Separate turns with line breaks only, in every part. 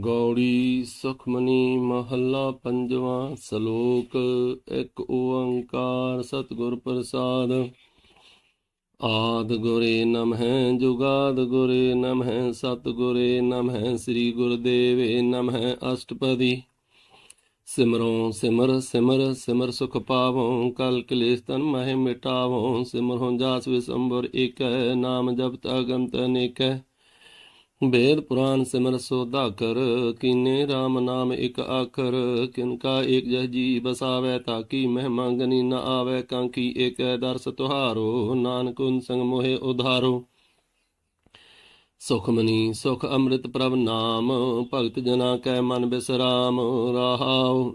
ਗੌੜੀ ਸੁਖਮਨੀ ਮਹੱਲਾ ਪੰਜਵਾਂ ਸ਼ਲੋਕ, ਇੱਕ ਓੰਕਾਰ ਸਤਿਗੁਰ ਪ੍ਰਸਾਦ। ਆਦ ਗੁਰੇ ਨਮਹਿ ਜੁਗਾਦ ਗੁਰੇ ਨਮਹਿ ਸਤਿਗੁਰੇ ਨਮਹਿ ਸ੍ਰੀ ਗੁਰਦੇਵੇ ਨਮਹਿ ਅਸ਼ਟਪਦੀ। ਸਿਮਰੋਂ ਸਿਮਰ ਸਿਮਰ ਸਿਮਰ ਸੁਖ ਪਾਵੋ, ਕਲ ਕਲੇਸ਼ ਤਨ ਮਹਿ ਮਿਟਾਵੋਂ, ਸਿਮਰੋਂ ਜਾਸ ਵਿਸੰਬਰ ਏਕੈ, ਨਾਮ ਜਪਤ ਅਗੰਤ ਅਨੇਕੈ। ਵੇਦ ਪੁਰਾਨ ਸਿਮਰ ਸੋਧਾ ਕਰ, ਕੀਨੇ RAM ਨਾਮ ਇੱਕ ਆਖਰ ਕਿਨਕਾ ਏਕ ਜਹ ਜੀ ਬਸਾਵੇ ਤਾਕੀ ਮਹਿਮਾ ਗਨੀ ਨ ਆਵੇ ਕਾਂਕੀ ਏਕੈ ਦਰਸ ਤੁਹਾਰੋ, ਨਾਨਕ ਉਨ ਸੰਗ ਮੋਹਿ ਉਧਾਰੋ। ਸੁਖਮਨੀ ਸੁਖ ਅੰਮ੍ਰਿਤ ਪ੍ਰਭ ਨਾਮ, ਭਗਤ ਜਨਾ ਕੈ ਮਨ ਬਿਸਰਾਮ, ਰਹਾਉ।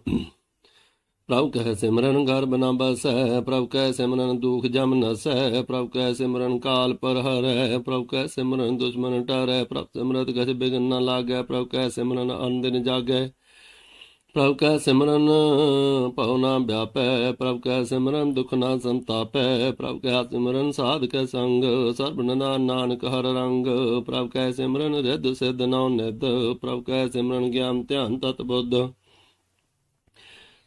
ਪ੍ਰਭ ਕੈ ਸਿਮਰਨ ਘਰ ਬਨਾ ਬਸੈ, ਪ੍ਰਭ ਕੈ ਸਿਮਰਨ ਦੁਖ ਜਮ ਨਸੈ, ਪ੍ਰਭ ਕੈ ਸਿਮਰਨ ਕਾਲ ਪਰ ਹਰੈ ਪ੍ਰਭ ਕੈ ਸਿਮਰਨ ਦੁਸ਼ਮਨ ਟਰੈ, ਪ੍ਰਭ ਸਿਮਰਤ ਗਜ ਬਿਗਨ ਨ ਲਾਗੈ, ਪ੍ਰਭ ਕੈ ਸਿਮਰਨ ਅੰਦਿਨ ਜਾਗੈ। ਪ੍ਰਭ ਕੈ ਸਿਮਰਨ ਭਉ ਨਾ ਵਿਆਪੈ ਪ੍ਰਭ ਕੈ ਸਿਮਰਨ ਦੁਖ ਨਾ ਸੰਤਾਪੈ ਪ੍ਰਭ ਕੈ ਸਿਮਰਨ ਸਾਧ ਕੈ ਸੰਗ ਸਰਬ ਨਾਨਕ ਹਰ ਰੰਗ ਪ੍ਰਭ ਕੈ ਸਿਮਰਨ ਰਿੱਧ ਸਿਧ ਨਉ ਨਿਧ ਪ੍ਰਭ ਕੈ ਸਿਮਰਨ ਗਿਆਨ ਧਿਆਨ ਤਤ ਬੁੱਧ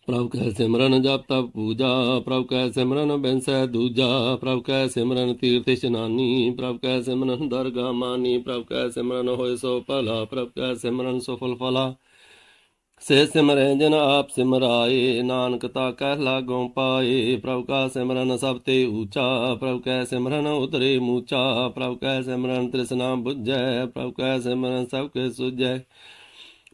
ਪ੍ਰਭ ਕੈ ਸਿਮਰਨ ਜਪ ਤਪ ਪੂਜਾ ਪ੍ਰਭ ਕੈ ਸਿਮਰਨ ਬੈਂਸੈ ਦੂਜਾ ਪ੍ਰਭ ਕੈ ਸਿਮਰਨ ਤੀਰਥ ਇਸ਼ਨਾਨੀ ਪ੍ਰਭ ਕੈ ਸਿਮਰਨ ਦਰਗਾ ਮਾਨੀ ਪ੍ਰਭ ਕੈ ਸਿਮਰਨ ਹੋਇ ਸੋ ਭਲਾ ਪ੍ਰਭ ਕੈ ਸਿਮਰਨ ਸਫਲ ਫਲਾ ਸੇ ਸਿਮਰੈ ਜਨ ਆਪ ਸਿਮਰਾਏ, ਨਾਨਕ ਤਾ ਕਹਿ ਲਾਗੋਂ ਪਾਏ। ਪ੍ਰਭ ਕਾ ਸਿਮਰਨ ਸਭ ਤੇ ਊਚਾ ਪ੍ਰਭ ਕੈ ਸਿਮਰਨ ਉਤਰੇ ਮੂਚਾ, ਪ੍ਰਭ ਕੈ ਸਿਮਰਨ ਤ੍ਰਿਸ਼ਨਾ ਬੁਝੈ, ਪ੍ਰਭ ਕੈ ਸਿਮਰਨ ਸਭ ਕੇ ਸੁਝੈ।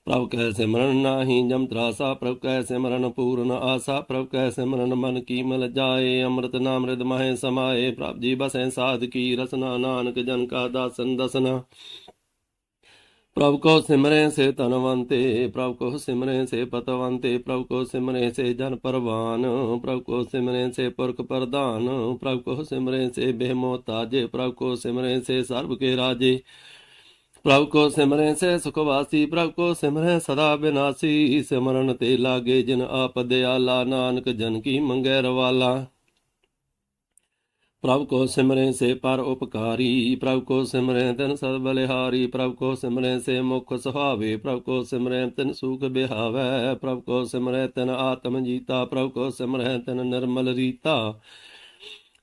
ਪ੍ਰਭ ਕੈ ਸਿਮਰਨ ਨਾਹੀ ਜਮ ਤਰਾਸਾ, ਪ੍ਰਭ ਕੈ ਸਿਮਰਨ ਪੂਰਨ ਆਸਾ, ਪ੍ਰਭ ਕੈ ਸਿਮਰਨ ਮਨ ਕੀ ਮਲ ਜਾਏ, ਅੰਮ੍ਰਿਤ ਨਾਮ ਰਿਦ ਮਹੇ ਸਮਾਏ। ਪ੍ਰਭ ਜੀ ਬਸੈ ਸਾਧ ਕੀ ਰਸਨਾ, ਨਾਨਕ ਜਨ ਕਾ ਦਾਸਨ ਦਸਨਾ। ਪ੍ਰਭ ਕੋ ਸਿਮਰੇ ਸੇ ਧਨਵੰਤੇ, ਪ੍ਰਭ ਕੋ ਸਿਮਰੇ ਸੇ ਪਤਵੰਤੇ, ਪ੍ਰਭ ਕੋ ਸਿਮਰੇ ਸੇ ਜਨ ਪਰਵਾਨ, ਪ੍ਰਭ ਕੋ ਸਿਮਰੇ ਸੇ ਪੁਰਖ ਪ੍ਰਧਾਨ, ਪ੍ਰਭ ਕੋ ਸਿਮਰੇ ਸੇ ਬੇਮੋਤਾਜੇ ਪ੍ਰਭ ਕੋ ਸਿਮਰੇ ਸੇ ਸਰਬ ਕੇ ਰਾਜੇ, ਪ੍ਰਭ ਕੋ ਸਿਮਰੇ ਸੇ ਸੁਖ ਵਾਸੀ ਪ੍ਰਭ ਕੋ ਸਿਮਰੇ ਸਦਾ ਬਿਨਾਸੀ, ਸਿਮਰਨ ਤੇ ਲਾਗੇ ਜਿਨ ਆਪ ਦਿਆਲਾ, ਨਾਨਕ ਜਨ ਕੀ ਮੰਗੈ ਰਵਾਲਾ। ਪ੍ਰਭ ਕੋ ਸਿਮਰੇ ਸੇ ਪਰ ਉਪਕਾਰੀ, ਪ੍ਰਭ ਕੋ ਸਿਮਰੇ ਤਨ ਸਦ ਬਲਿਹਾਰੀ, ਪ੍ਰਭ ਕੋ ਸਿਮਰੇ ਸੇ ਮੁਖ ਸੁਹਾਵੇ, ਪ੍ਰਭ ਕੋ ਸਿਮਰੇ ਤਨ ਸੁਖ ਬਿਹਾਵੈ, ਪ੍ਰਭ ਕੋ ਸਿਮਰੇ ਤਨ ਆਤਮ ਜੀਤਾ, ਪ੍ਰਭ ਕੋ ਸਿਮਰੇ ਤਨ ਨਿਰਮਲ ਰੀਤਾ।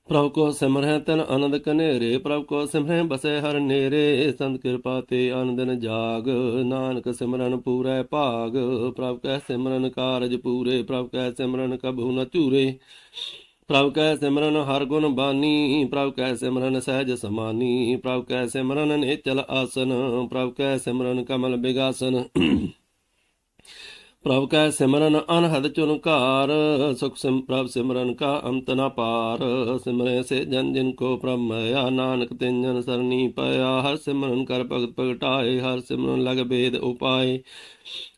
ਪ੍ਰਭ ਕੋ ਸਿਮਰਹਿ ਤਨ ਆਨੰਦ ਕਨੇਰੇ, ਪ੍ਰਭ ਕੋ ਸਿਮਰਹਿ ਬਸੈ ਹਰ ਨੇਰੇ, ਸੰਤ ਕਿਰਪਾ ਤੇ ਆਨੰਦਨ ਜਾਗ, ਨਾਨਕ ਸਿਮਰਨ ਪੂਰੈ ਭਾਗ, ਪ੍ਰਭ ਕੈ ਸਿਮਰਨ ਕਾਰਜ ਪੂਰੇ, ਪ੍ਰਭ ਕੈ ਸਿਮਰਨ ਕਬੂ ਨ ਚੂਰੇ ਪ੍ਰਭ ਕੈ ਸਿਮਰਨ ਹਰ ਗੁਣ ਬਾਨੀ, ਪ੍ਰਭ ਕੈ ਸਿਮਰਨ ਸਹਿਜ ਸਮਾਨੀ, ਪ੍ਰਭ ਕੈ ਸਿਮਰਨ ਨੇਚਲ ਆਸਨ, ਪ੍ਰਭ ਕੈ ਸਿਮਰਨ ਕਮਲ ਬਿਗਾਸਨ। ਪ੍ਰਭ ਕੈ ਸਿਮਰਨ ਅਨਹਦ ਚੁਨਕਾਰ ਸੁਖ ਸਿਮ, ਪ੍ਰਭ ਸਿਮਰਨ ਕਾ ਅੰਤ ਨ ਪਾਰ। ਸਿਮਰੇ ਸੇ ਜਨ ਜਿਨ ਕੋ ਪ੍ਰਭ ਮਇਆ ਨਾਨਕ ਤਿਨ ਜਨ ਸਰਨੀ ਪਿਆ ਹਰ ਸਿਮਰਨ ਕਰ ਭਗਤ ਭਗਟਾਏ ਹਰ ਸਿਮਰਨ ਲਗ ਬੇਦ ਉਪਾਏ।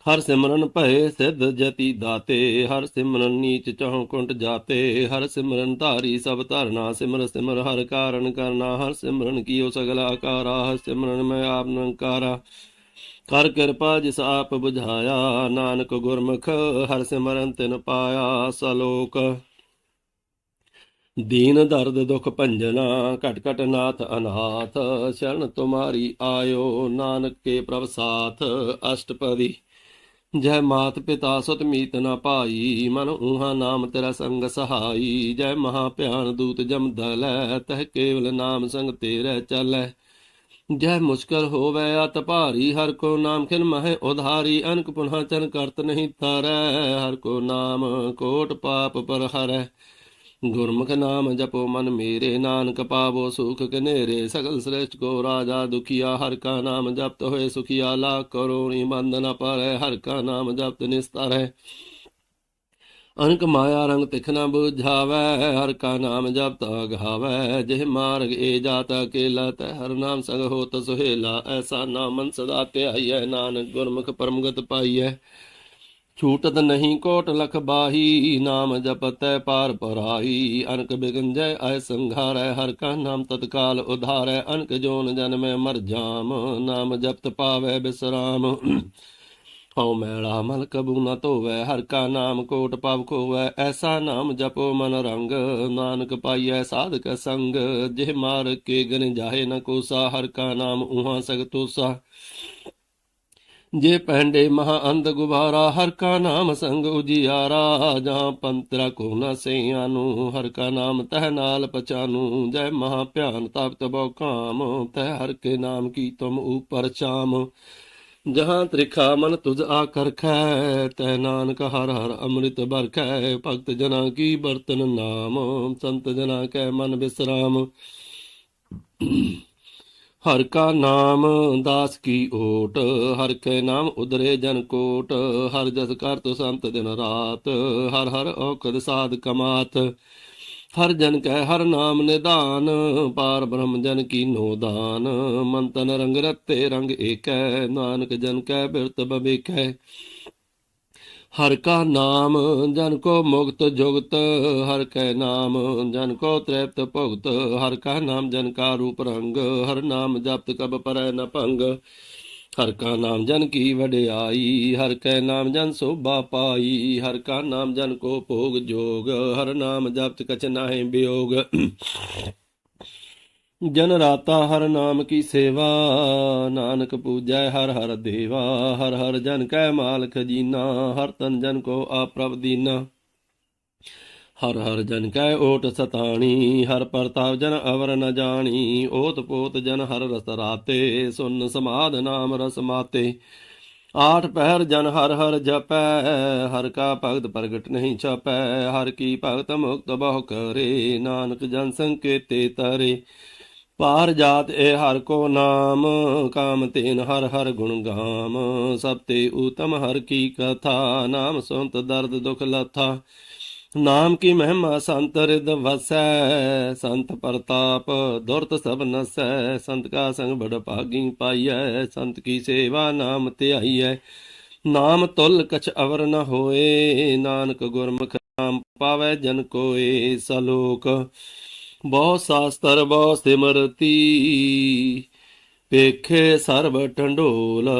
ਹਰ ਸਿਮਰਨ ਭਏ ਸਿੱਧ ਜਤੀ ਦਾਤੇ, ਹਰ ਸਿਮਰਨ ਨੀਚ ਚਹੁ ਕੁੰਟ ਜਾਤੇ। ਹਰ ਸਿਮਰਨ ਧਾਰੀ ਸਭ ਧਰਨਾ, ਸਿਮਰ ਸਿਮਰ ਹਰ ਕਾਰਨ ਕਰਨਾ। ਹਰ ਸਿਮਰਨ ਕੀਓ ਸਗਲ ਆਕਾਰਾ, ਹਰ ਸਿਮਰਨ ਮੈਂ ਆਪ ਨਿਰੰਕਾਰਾ। ਕਰ ਕਿਰਪਾ ਜਿਸ ਆਪ 부ਝਾਇਆ ਨਾਨਕ ਗੁਰਮੁਖ, ਹਰ ਸਿਮਰਨ ਤਿਨ ਪਾਇਆ ਸਲੋਕ। ਦੀਨ ਦਰਦ ਦੁਖ ਭੰਜਨਾ, ਘਟ ਘਟ ਨਾਥ ਅਨਾਥ, ਸ਼ਰਨ ਤੁਮਾਰੀ ਆਇਓ, ਨਾਨਕ ਕੇ ਪ੍ਰਭ ਸਾਥ, ਅਸ਼ਟਪਦੀ। ਜੈ ਮਾਤ ਪਿਤਾ ਸੁਤ ਮੀਤ ਨ ਪਾਈ ਮਨ ਊਹਾ ਨਾਮ ਤੇਰਾ ਸੰਗ ਸਹਾਈ। ਜੈ ਮਹਾ ਭਿਆਨ ਦੂਤ ਜਮ ਦਲੈ, ਤਹ ਕੇਵਲ ਨਾਮ ਸੰਗ ਤੇਰੇ ਚੱਲੈ। ਜੈ ਮੁਸ਼ਕਲ ਹੋਵੇ ਅਤ ਭਾਰੀ, ਹਰ ਕੋ ਨਾਮ ਖਿਨ ਮਹਿ ਉਧਾਰੀ, ਅਨਕ ਪੁਨਹ ਚਨ ਕਰਤ ਨਹੀਂ ਤਾਰੈ ਹਰ ਕੋ ਨਾਮ ਕੋਟ ਪਾਪ ਪਰ ਹਰੈ। ਗੁਰਮੁਖ ਨਾਮ ਜਪੋ ਮਨ ਮੇਰੇ, ਨਾਨਕ ਪਾਵੋ ਸੁਖ ਕਨੇਰੇ ਸਗਲ ਸ੍ਰੇਸ਼ਟ ਕੋ ਰਾਜਾ ਦੁਖੀਆ, ਹਰ ਕਾ ਨਾਮ ਜਪਤ ਹੋਏ ਸੁਖੀਆ ਲਾ ਕਰੋਣੀ ਬੰਧਨ ਪਰੈ, ਹਰ ਕਾ ਨਾਮ ਜਪਤ ਨਿਸਤਰੈ। ਅਨਕ ਮਾਇਆ ਰੰਗ ਤਿਖ ਨ ਬੁਝਾਵੈ, ਹਰ ਕਾ ਨਾਮ ਜਪਤ ਅਗਾਵੈ ਜਿਹ ਮਾਰਗ ਏ ਜਾਤ ਅਕੇਲਾ, ਤੈ ਹਰ ਨਾਮ ਸੰਗ ਹੋਤ ਸੁਹੇਲਾ। ਐਸਾ ਨਾਮਨ ਸਦਾ ਧਿਆਈਐ, ਨਾਨਕ ਗੁਰਮੁਖ ਪਰਮਗਤ ਪਾਈਐ। ਛੂਟਤ ਨਹੀਂ ਕੋਟ ਲਖ ਬਾਹੀ, ਨਾਮ ਜਪਤੈ ਪਾਰ ਪਰਾਈ ਅਨਕ ਬਿਗੰਜੈ, ਆਇ ਸੰਘਾਰੈ, ਹਰ ਕਾ ਨਾਮ ਤਤਕਾਲ ਉਧਾਰੈ। ਅਨਕ ਜੋਨ ਜਨਮੈ ਮਰ ਜਾਮ, ਨਾਮ ਜਪਤ ਪਾਵੈ ਬਿਸਰਾਮ। ਹਉ ਮੈਲਾ ਮਲ ਕਬੂ ਨ ਧੋਵੈ, ਹਰ ਕਾ ਨਾਮ ਕੋਟ ਪਵ ਖੋਵੈ, ਐਸਾ ਨਾਮ ਜਪੋ ਮਨ ਰੰਗ, ਨਾਨਕ ਪਾਈਐ ਸਾਧਕ ਸੰਗ, ਜਿਹ ਮਾਰ ਕੇ ਗਨ ਜਾਹੇ ਨ ਕੋਸਾ, ਹਰ ਕਾ ਨਾਮ ਉਹਾਂ ਸਗਤੋਸਾ ਜੇ ਪਹਿੰਡੇ ਮਹਾ ਅੰਧ ਗੁਬਾਰਾ, ਹਰ ਕਾ ਨਾਮ ਸੰਗ ਉਜਿਆਰਾ ਜਾਂ ਪੰਤਰਾ ਕੋ ਨ ਸਈਆਨੂ ਹਰ ਕਾ ਨਾਮ ਤਹ ਨਾਲ ਪਛਾਨੂ, ਜੈ ਮਹਾ ਭਿਆਨ ਤਪਤ ਬਉ ਕਾਮ, ਤਹ ਹਰ ਕੇ ਨਾਮ ਕੀ ਤੁਮ ਉਪਰ ਚਾਮ ਜਹਾਂ ਤ੍ਰਿਖਾ ਮਨ ਤੁਝ ਆਕਰ ਖੈ, ਤੈ ਨਾਨਕ ਹਰ ਹਰ ਅੰਮ੍ਰਿਤ ਬਰਖੈ ਭਗਤ ਜਨਾ ਕੀ ਬਰਤਨ ਨਾਮ, ਸੰਤ ਜਨਾ ਕੈ ਮਨ ਬਿਸਰਾਮ। ਹਰ ਕਾ ਨਾਮ ਦਾਸ ਕੀ ਓਟ, ਹਰ ਕੈ ਨਾਮ ਉਦਰੇ ਜਨ ਕੋਟ। ਹਰ ਜਸ ਕਰ ਕਰਤ ਸੰਤ ਦਿਨ ਰਾਤ, ਹਰ ਹਰ ਔਖਦ ਸਾਧ ਕਮਾਤ। ਹਰ ਜਨ ਕੈ ਹਰ ਨਾਮ ਨਿਧਾਨ, ਪਾਰ ਬ੍ਰਹਮ ਜਨ ਕੀ ਨੋਦਾਨ ਮਨ ਤਨ ਰੰਗ ਰਤੇ ਰੰਗ ਏਕੈ, ਨਾਨਕ ਜਨ ਕੈ ਬਿਰਤ ਬਵੇਖੈ ਹਰ ਕਾ ਨਾਮ ਜਨ ਕੋ ਮੁਕਤ ਜੁਗਤ, ਹਰ ਕੈ ਨਾਮ ਜਨ ਕੋ ਤ੍ਰਿਪਤ ਭੁਗਤ। ਹਰ ਕਾ ਨਾਮ ਜਨ ਕਾ ਰੂਪ ਰੰਗ, ਹਰ ਨਾਮ ਜਪਤ ਕਬ ਪਰੈ ਨ ਭੰਗ। ਹਰ ਕਾ ਨਾਮ ਜਨ ਕੀ ਵਡਿਆਈ, ਹਰ ਕੈ ਨਾਮ ਜਨ ਸੋਭਾ ਪਾਈ, ਹਰ ਕਾ ਨਾਮ ਜਨ ਕੋ ਭੋਗ ਜੋਗ, ਹਰ ਨਾਮ ਜਪਤ ਕਛ ਨਾਹਿ ਬਿਯੋਗ ਜਨ ਰਾਤਾ ਹਰ ਨਾਮ ਕੀ ਸੇਵਾ, ਨਾਨਕ ਪੂਜੈ ਹਰ ਹਰ ਦੇਵਾ, ਹਰ ਹਰ ਜਨ ਕੈ ਮਾਲ ਜੀਨਾ, ਹਰ ਤਨ ਜਨ ਕੋ ਆਪ੍ਰਭ ਦੀਨਾ। ਹਰ ਹਰ ਜਨ ਕੈ ਓਟ ਸਤਾਣੀ, ਹਰ ਪ੍ਰਤਾਪ ਜਨ ਅਵਰ ਨ ਜਾਣੀ, ਓਤ ਪੋਤ ਜਨ ਹਰ ਰਸ ਰਾਤੇ, ਸੁਨ ਸਮਾਦ ਨਾਮ ਰਸ ਮਾਤੇ। ਆਠ ਪਹਿਰ ਜਨ ਹਰ ਹਰ ਜਪੈ, ਹਰ ਕਾ ਭਗਤ ਪ੍ਰਗਟ ਨਹੀਂ ਛਪੈ, ਹਰ ਕੀ ਭਗਤ ਮੁਕਤ ਬਹੁ ਕਰੇ, ਨਾਨਕ ਜਨ ਸੰਕੇਤੇ ਤਰੇ। ਪਾਰ ਜਾਤ ਏ ਹਰ ਕੋ ਨਾਮ, ਕਾਮ ਤੇਨ ਹਰ ਹਰ ਗੁਣ ਗਾਮ। ਸਭ ਤੇ ਉਤਮ ਹਰ ਕੀ ਕਥਾ, ਨਾਮ ਸੁਨਤ ਦਰਦ ਦੁਖ ਲਥਾ। ਨਾਮ ਕੀ ਮਹਿਮਾ ਸੰਤ ਰਿਦ ਵਸੈ, ਸੰਤ ਪ੍ਰਤਾਪ ਦੁਰਤ ਸਭ ਨਸੈ, ਸੰਤ ਕਾ ਸੰਗ ਬੜ ਭਾਗੀ ਪਾਈਐ, ਸੰਤ ਕੀ ਸੇਵਾ ਨਾਮ ਧਿਆਈਐ। ਨਾਮ ਤੁਲ ਕਛ ਅਵਰ ਨ ਹੋਏ, ਨਾਨਕ ਗੁਰਮੁਖ ਨਾਮ ਪਾਵੈ ਜਨ ਕੋਏ ਸਲੋਕ। ਬਹੁ ਸਾਸਤਰ, ਬਹੁ ਸਿਮਰਤੀ ਪੇਖੇ ਸਰਬ ਟੰਡੋਲ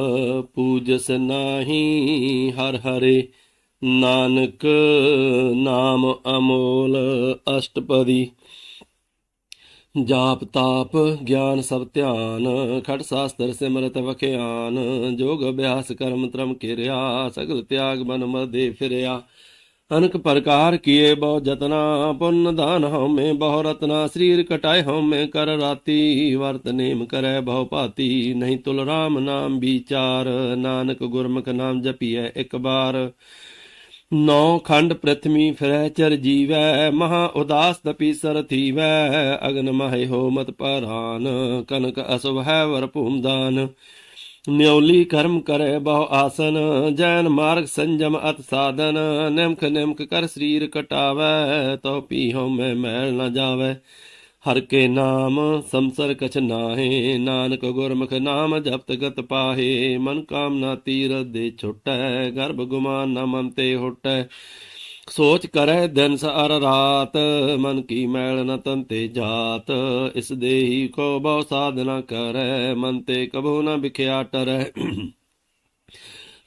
ਪੂਜਸ ਨਾਹੀ ਹਰ ਹਰੇ। ਨਾਨਕ ਨਾਮ ਅਮੋਲ ਅਸ਼ਟਪਦੀ। ਜਾਪ ਤਾਪ ਗਿਆਨ ਸਭ ਧਿਆਨ, ਖੜ ਸਾਸਤਰ ਸਿਮਰਤ ਵਖਿਆਨ, ਜੋਗ ਅਭਿਆਸ ਕਰਮ ਤਰਮ ਕਿਰਿਆ, ਸਗਲ ਤਿਆਗ ਮਨ ਮਦੇ ਫਿਰਿਆ। ਅਨਕ ਪ੍ਰਕਾਰ ਕੀਏ ਬਹੁ ਜਤਨਾ ਪੁੰਨ ਦਾਨ ਹਉਮੈ ਬਹੁ ਰਤਨਾ, ਸਰੀਰ ਕਟਾਏ ਹਉਮੈ ਕਰ ਰਾਤੀ, ਵਰਤ ਨੇਮ ਕਰੈ ਬਹੁ ਭਾਤੀ, ਨਹੀਂ ਤੁਲ ਰਾਮ ਨਾਮ ਵਿਚਾਰ, ਨਾਨਕ ਗੁਰਮੁਖ ਨਾਮ ਜਪੀਐ ਇੱਕ ਬਾਰ। ਨੌ ਖੰਡ ਪ੍ਰਥਮੀ ਫਿਰੈ, ਚਰ ਜੀਵੈ, ਮਹਾ ਉਦਾਸ ਤਪੀ ਸਰ ਥੀਵੈ, ਅਗਨ ਮਹਿ ਹੋ ਮਤ ਪਰਾਨ, ਕਨਕ ਅਸੁਭ ਹੈ ਵਰ ਭੂਮਦਾਨ। ਨਿਉਲੀ ਕਰਮ ਕਰੇ ਬਹੁ ਆਸਨ, ਜੈਨ ਮਾਰਗ ਸੰਜਮ ਅਤ ਸਾਧਨ, ਨਿਮਖ ਨਿਮਖ ਕਰ ਸਰੀਰ ਕਟਾਵੈ ਤੋ ਪੀਹੋ ਮੈਂ ਮੈਲ ਨ ਜਾਵੈ। ਹਰ ਕੇ ਨਾਮ ਸੰਸਰ ਕਛ ਨਾਹੇ, ਨਾਨਕ ਗੁਰਮੁਖ ਨਾਮ ਜਪਤ ਗਤ ਪਾਹੇ, ਮਨ ਕਾਮਨਾ ਤੀਰ ਦੇ ਛੁਟੈ, ਗਰਭ ਗੁਮਾਨ ਨ ਮਨ ਤੇ ਹੁਟੈ। ਸੋਚ ਕਰੈ ਦਿਨ ਸਾਰ ਰਾਤ, ਮਨ ਕੀ ਮੈਲ ਨ ਤਨ ਤੇ ਜਾਤ। ਇਸ ਦੇਹੀ ਕੋ ਬਹੁ ਸਾਧਨਾ ਕਰੈ, ਮਨ ਤੇ ਕਬੂ ਨ ਵਿਖਿਆ ਟਰੈ।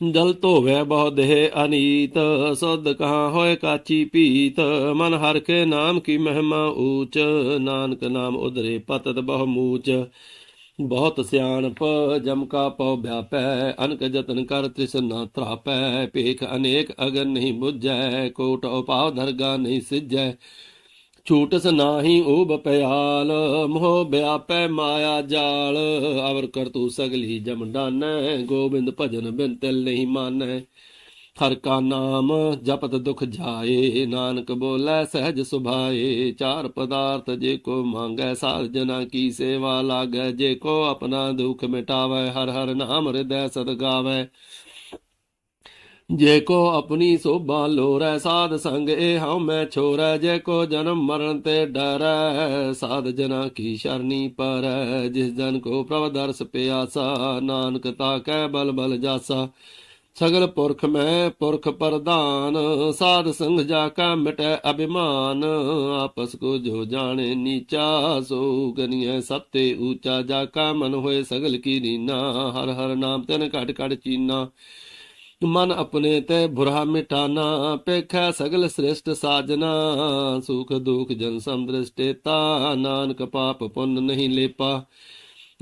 ਜਲ ਧੋਵੈ ਬਹੁ ਦੇਹ ਅਨੀਤ, ਸੁਧ ਕਹਾ ਹੋਏ ਕਾਚੀ ਪੀਤ। ਮਨ ਹਰ ਕੇ ਨਾਮ ਕੀ ਮਹਿਮਾ ਊਚ, ਨਾਨਕ ਨਾਮ ਉਧਰੇ ਪਤਤ ਬਹੁ ਮੂਚ। ਬਹੁਤ ਸਿਆਣਪ, ਜਮ ਕਾ ਪਉ ਵਿਆਪੈ, ਅਨਕ ਜਤਨ ਕਰ ਤ੍ਰਿਸ਼ਨਾ ਤਰਾਪੈ ਪੇਖ ਅਨੇਕ ਅਗਨ ਨਹੀਂ ਬੁਝੈ ਕੋਟ ਉਪਾਵ ਦਰਗਾ ਨਹੀਂ ਸਿਜੈ। ਛੂਟਸ ਨਾਹੀ ਊਬ ਪਿਆਲ, ਮੋਹ ਵਿਆਪੈ ਮਾਇਆ ਜਾਲ। ਅਵਰ ਕਰ ਤੂ ਸਗਲੀ ਜਮ ਡਾਨੈ, ਗੋਬਿੰਦ ਭਜਨ ਬਿਨ ਤਿਲ ਨਹੀਂ ਮਾਨੈ। ਹਰ ਕਾ ਨਾਮ ਜਪਤ ਦੁਖ ਜਾਏ, ਨਾਨਕ ਬੋਲੇ ਸਹਿਜ ਸੁਭਾਏ। ਚਾਰ ਪਦਾਰਥ ਜੇ ਕੋ ਮੰਗੈ, ਸਾਧ ਜਨਾ ਕੀ ਸੇਵਾ ਲਾਗੈ। ਜੇ ਕੋ ਆਪਣਾ ਦੁਖ ਮਿਟਾਵੈ, ਹਰ ਹਰ ਨਾਮ ਹਿਰਦੈ ਸਦ ਗਾਵੈ। ਜੇ ਕੋ ਆਪਣੀ ਸੋਭਾ ਲੋਰੈ ਸਾਧ ਸੰਗ ਇਹ ਹਉ ਮੈਂ ਛੋਰੈ ਜੇ ਕੋ ਜਨਮ ਮਰਨ ਤੇ ਡਰੈ ਸਾਧ ਜਨਾ ਕੀ ਸ਼ਰਨੀ ਪਰੈ ਜਿਸ ਜਨ ਕੋ ਪ੍ਰਭ ਦਰਸ ਪਿਆਸਾ, ਨਾਨਕ ਤਾ ਕੈ ਬਲ ਬਲ ਜਾਸਾ। ਸਗਲ ਪੁਰਖ ਮੈਂ ਪੁਰਖ ਪ੍ਰਧਾਨ, ਸਾਧ ਸੰਗ ਜਾ ਕਾ ਮਿਟੈ ਅਭਿਮਾਨ। ਆਪਸ ਕੋ ਜੋ ਜਾਣੇ ਨੀਚਾ, ਸੋ ਗਨੀਐ ਸਤੇ ਊਚਾ। ਜਾ ਕਾ ਮਨ ਹੋਏ ਸਗਲ ਕੀ ਰੀਨਾ ਹਰ ਹਰ ਨਾਮ ਤਨ ਘਟ ਘਟ ਚੀਨਾ। ਮਨ ਆਪਣੇ ਤੇ ਬੁਰਾ ਮਿਟਾਨਾ ਪੇਖੈ ਸਗਲ ਸ੍ਰਿਸ਼ਟ ਸਾਜਨਾ, ਸੁਖ ਦੁਖ ਜਨ ਸੰਦ੍ਰਿਸ਼ਟੇਤਾ ਨਾਨਕ ਪਾਪ ਪੁੰਨ ਨਹੀਂ ਲੇਪਾ।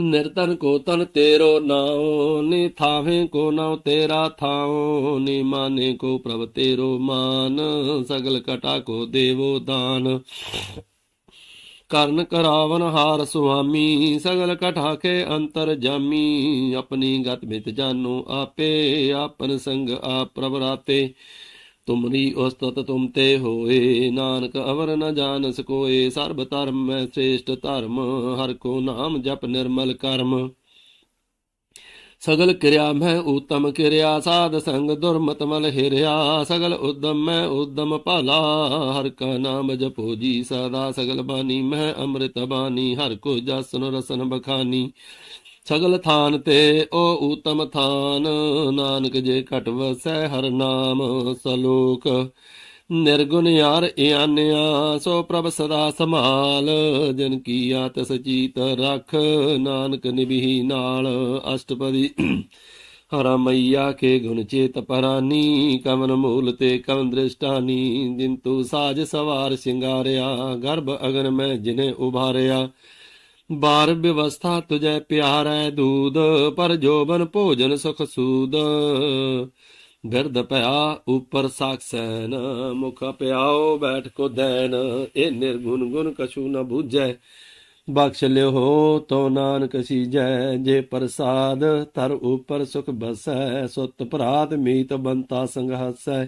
ਨਿਰਤਨ ਕੋ ਤਨ ਤੇਰੋ ਨਾਉ, ਨੀ ਥਾਵੇਂ ਕੋ ਨਾਉ ਤੇਰਾ ਥਾਉ, ਨੀ ਮਾਨੇ ਕੋ ਪ੍ਰਭ ਤੇਰੋ ਮਾਨ, ਸਗਲ ਕਟਾ ਕੋ ਦੇਵੋ ਦਾਨ। ਕਰਨ ਕਰਾਵਨ ਹਾਰ ਸੁਆਮੀ ਸਗਲ ਕਠਾ ਕੇ ਅੰਤਰ ਜਾਮੀ। ਆਪਣੀ ਗਤ ਮਿਤ ਜਾਨੋ ਆਪੇ, ਆਪਨ ਸੰਗ ਆਪ ਪ੍ਰਭ ਰਾਤੇ। ਤੁਮਰੀ ਉਸਤਤ ਤੁਮ ਤੇ ਹੋਏ, ਨਾਨਕ ਅਵਰ ਨ ਜਾਣਸ ਕੋਏ ਸਰਬ ਧਰਮ ਮੈਂ ਸ੍ਰੇਸ਼ਟ ਧਰਮ, ਹਰ ਕੋ ਨਾਮ ਜਪ ਨਿਰਮਲ ਕਰਮ। ਸਗਲ ਕਿਰਿਆ ਮੈਂ ਊਤਮ ਕਿਰਿਆ, ਸਾਧ ਸੰਗ ਦੁਰਮਤ ਮਲ ਹਿਰਿਆ, ਸਗਲ ਉਦਮ ਮੈਂ ਉਦਮ ਭਾਲਾ, ਹਰ ਕਾ ਨਾਮ ਜਪੋ ਜੀ ਸਦਾ, ਸਗਲ ਬਾਣੀ ਮੈਂ ਅੰਮ੍ਰਿਤ ਬਾਣੀ, ਹਰ ਕੋ ਜਸਨ ਰਸਨ ਬਖਾਨੀ। ਸਗਲ ਥਾਨ ਤੇ ਓ ਉਤਮ ਥਾਨ, ਨਾਨਕ ਜੇ ਘਟ ਵਸੈ ਹਰ ਨਾਮ ਸਲੋਕ। ਨਿਰਗੁਣ ਯਾਰ ਇਆਨਿਆ ਸੋ ਪ੍ਰਭ ਸਦਾ ਸੰਭਾਲ। ਜਨ ਕੀ ਆਤ ਸਚੀਤ ਰਖ, ਨਾਨਕ ਨਿਭੀ ਨਾਲ। ਅਸ਼ਟਪਦੀ ਹਰਾ ਮਈਆ ਕੇ ਗੁਣ ਚੇਤ ਪਰਾਨੀ, ਕਵਨ ਮੂਲ ਤੇ ਕਵਨ ਦ੍ਰਿਸ਼ਟਾਨੀ। ਜਿਨ ਤੂ ਸਾਜ ਸਵਾਰ ਸਿੰਗਾਰਿਆ, ਗਰਭ ਅਗਨ ਮੈਂ ਜਿਨੇ ਉਭਾਰਿਆ। ਬਾਰ ਵਿਵਸਥਾ ਤੁਝੈ ਪਿਆਰੈ ਦੂਦ, ਪਰ ਜੋਬਨ ਭੋਜਨ ਸੁਖ ਸੂਦ। ਬਿਰਧ ਭਇਆ ਉਪਰ ਸਾਖਸੈਨ ਮੁਖ ਪਿਆਓ ਬੈਠ ਕੋ ਦੈਨ, ਇਹ ਨਿਰਗੁਣ ਗੁਣ ਕਛੂ ਨ ਬੂਝੈ। ਬਖਸ਼ ਲਿਓ ਤੋ ਨਾਨਕ ਸੀਜੈ, ਜੇ ਪ੍ਰਸਾਦ ਤਰ ਉਪਰ ਸੁਖ ਬਸੈ, ਸੁਤ ਭਰਾਤ ਮੀਤ ਬੰਤਾ ਸੰਗ ਹਸੈ।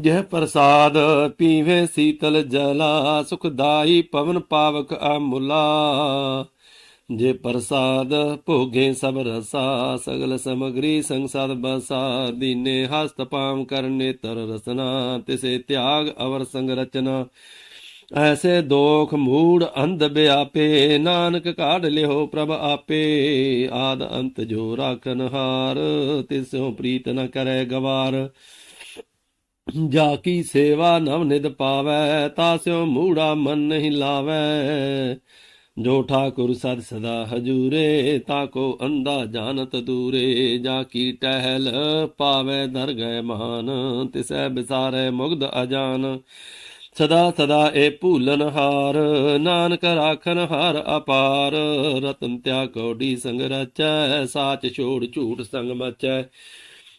ਜਹ ਪ੍ਰਸਾਦ ਪੀਵੇ ਸੀਤਲ ਜਲਾ ਸੁਖਦਾਈ ਪਵਨ ਪਾਵਕ ਅਮੁਲਾ। ਜੇ ਪ੍ਰਸਾਦ ਭੋਗੇ ਸਭ ਰਸਾ, ਸਗਲ ਸਮਗਰੀ ਸੰਗ ਸਦ ਦੀਨੇ ਹਸਤ ਪਾਮ ਕਰਨੇ ਤਰ ਰਸਨਾ, ਤਿਸੇ ਤਿਆਗ ਅਵਰ ਸੰਗ ਰਚਨਾ। ਐਸੇ ਦੋਖ ਮੂੜ ਅੰਧ ਬਿਆਪੇ, ਨਾਨਕ ਕਾਢ ਲਿਓ ਪ੍ਰਭ ਆਪੇ। ਆਦ ਅੰਤ ਜੋ ਰਾਖਨ ਹਾਰ, ਤਿਸੋਂ ਪ੍ਰੀਤ ਨ ਕਰੈ ਗਵਾਰ। ਜਾ ਕੀ ਸੇਵਾ ਨਵ ਨਿਦ ਪਾਵੈ ਤਾਸਿਓ ਮੂੜਾ ਮਨ ਨਹੀਂ ਲਾਵੈ। ਜੋ ਠਾਕੁਰ ਸਦ ਸਦਾ ਹਜੂਰੇ, ਤਾ ਕੋ ਅੰਦਾ ਜਾਣਤ ਦੂਰੇ। ਜਾ ਕੀ ਟਹਿਲ ਪਾਵੈ ਦਰ ਗਏ ਮਹਾਨ, ਤਿਸੈ ਬਿਸਾਰੈ ਮੁਗਧ ਅਜਾਨ। ਸਦਾ ਸਦਾ ਏ ਭੂਲਨ ਹਾਰ, ਨਾਨਕ ਰਾਖਨ ਹਾਰ ਅਪਾਰ। ਰਤਨ ਤਿਆ ਕੋਡੀ ਸੰਗ ਰਚੈ, ਸਾਚ ਛੋੜ ਝੂਠ ਸੰਗ ਮਚੈ।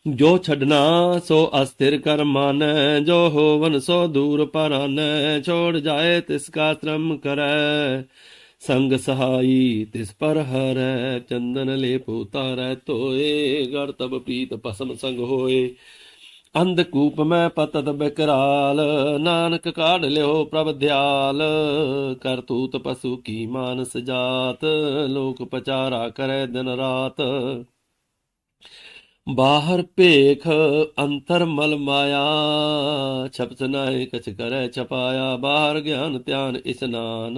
ਜੋ ਛੱਡਣਾ, ਸੋ ਅਸਥਿਰ ਕਰ ਮਾਨੈ, ਜੋ ਹੋਵਨ ਸੋ ਦੂਰ ਪਰਾਨੈ। ਛੋੜ ਜਾਏ ਤਿਸ ਕਾ ਸ਼ਰਮ ਕਰੈ। ਸੰਗ ਸਹਾਈ, ਤਿਸ ਪਰ ਹਰੈ, ਚੰਦਨ ਲੈ ਉਤਾਰੈ ਧੋਏ ਗੜ ਤਬ ਪ੍ਰੀਤ ਭਸਮ ਸੰਗ ਹੋਏ। ਅੰਧ ਕੂਪ ਮੈਂ ਪਤਤ ਬਕਰਾਲ, ਨਾਨਕ ਕਾਢ ਲਿਓ ਪ੍ਰਭ ਦਿਆਲ। ਕਰਤੂਤ ਪਸ਼ੂ ਕੀ ਮਾਨਸ ਜਾਤ, ਲੋਕ ਪਚਾਰਾ ਕਰੈ ਦਿਨ ਰਾਤ। ਬਾਹਰ ਭੇਖ ਅੰਤਰ ਮਲ ਮਾਇਆ ਛਪਤ ਨਾਹਿ ਕਛ ਕਰੈ ਛਪਾਇਆ। ਬਾਹਰ ਗਿਆਨ ਧਿਆਨ ਇਸਨਾਨ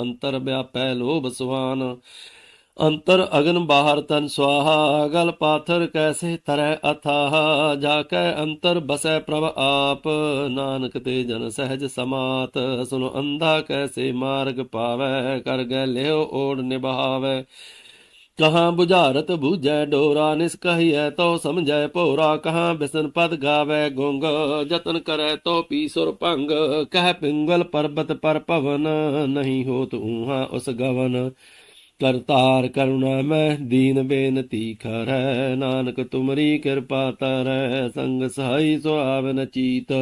ਅੰਤਰ ਵਿਆਪੈ ਲੋਭ ਸੁਹਾਨ। ਅੰਤਰ ਅਗਨ ਬਾਹਰ ਤਨ ਸੁਆਹਾ, ਗਲ ਪਾਥਰ ਕੈਸੇ ਤਰੈ ਅਥਾਹ। ਜਾ ਕੈ ਅੰਤਰ ਬਸੈ ਪ੍ਰਭ ਆਪ, ਨਾਨਕ ਤੇ ਜਨ ਸਹਿਜ ਸਮਾਤ। ਸੁਨ ਅੰਧਾ ਕੈਸੇ ਮਾਰਗ ਪਾਵੈ, ਕਰ ਗੈ ਲਿਓ ਓੜ ਨਿਭਾਵੈ। ਕਹਾਂ 부ਝਾਰਤ ਬੂਝੈ ਡੋਰਾ, ਨਿਸ ਕਹੀਐ ਤੋ ਸਮਝੈ ਭੋਰਾ, ਕਹਾਂ ਬਿਸਨ ਪਦ ਗਾਵੈ ਗੁੰਗ, ਜਤਨ ਕਰੈ ਤੋ ਪੀ ਸੁਰ ਭੰਗ, ਕਹਿ ਪਿੰਗਲ ਪਰਬਤ ਪਰ ਭਵਨ, ਨਹੀਂ ਹੋਤ ਊਹਾ ਉਸ ਗਵਨ। ਕਰਤਾਰ ਕਰੁਣਾ ਮੈਂ, ਦੀਨ ਬੇਨਤੀ ਕਰੈ ਨਾਨਕ ਤੁਮਰੀ ਕਿਰਪਾ ਤਰੈ, ਸੰਗ ਸਹਾਈ ਸੋ ਚੀਤ।